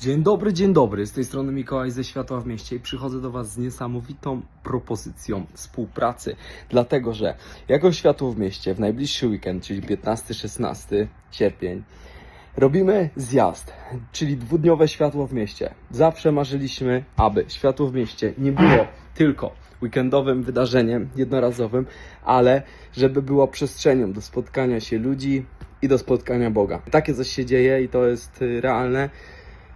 Dzień dobry, dzień dobry. Z tej strony Mikołaj ze Światła w Mieście i przychodzę do Was z niesamowitą propozycją współpracy. Dlatego, że jako Światło w Mieście w najbliższy weekend, czyli 15-16 sierpień, robimy zjazd, czyli dwudniowe Światło w Mieście. Zawsze marzyliśmy, aby Światło w Mieście nie było tylko weekendowym wydarzeniem jednorazowym, ale żeby było przestrzenią do spotkania się ludzi i do spotkania Boga. Takie coś się dzieje i to jest y, realne.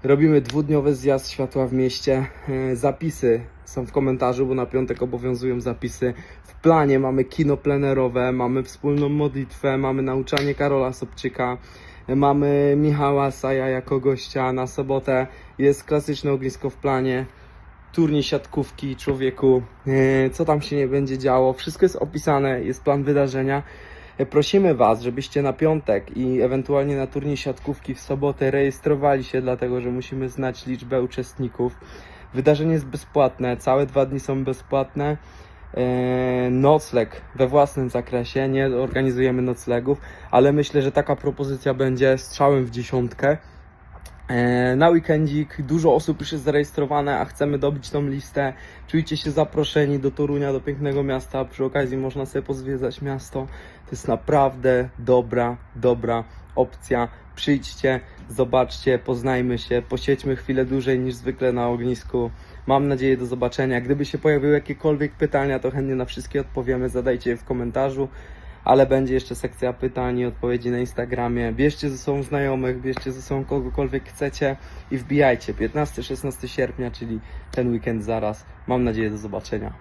Robimy dwudniowy zjazd światła w mieście. E, Zapisy są w komentarzu, bo na piątek obowiązują zapisy. W planie mamy kino plenerowe, mamy wspólną modlitwę, mamy nauczanie Karola Sobczyka, e, mamy Michała Saja jako gościa na sobotę. Jest klasyczne ognisko w planie. Turniej siatkówki człowieku, e, co tam się nie będzie działo, wszystko jest opisane, jest plan wydarzenia. Prosimy Was, żebyście na piątek i ewentualnie na turniej siatkówki w sobotę rejestrowali się, dlatego że musimy znać liczbę uczestników. Wydarzenie jest bezpłatne, całe dwa dni są bezpłatne. E, Nocleg we własnym zakresie, nie organizujemy noclegów, ale myślę, że taka propozycja będzie strzałem w dziesiątkę. E, Na weekendzik dużo osób już jest zarejestrowane, a chcemy dobić tą listę. Czujcie się zaproszeni do Torunia, do pięknego miasta. Przy okazji można sobie pozwiedzać miasto. To jest naprawdę dobra, dobra opcja. Przyjdźcie, zobaczcie, poznajmy się, posiedźmy chwilę dłużej niż zwykle na ognisku. Mam nadzieję do zobaczenia. Gdyby się pojawiły jakiekolwiek pytania, to chętnie na wszystkie odpowiemy. Zadajcie je w komentarzu ale będzie jeszcze sekcja pytań i odpowiedzi na Instagramie. Bierzcie ze sobą znajomych, bierzcie ze sobą kogokolwiek chcecie i wbijajcie. 15-16 sierpnia, czyli ten weekend zaraz. Mam nadzieję do zobaczenia.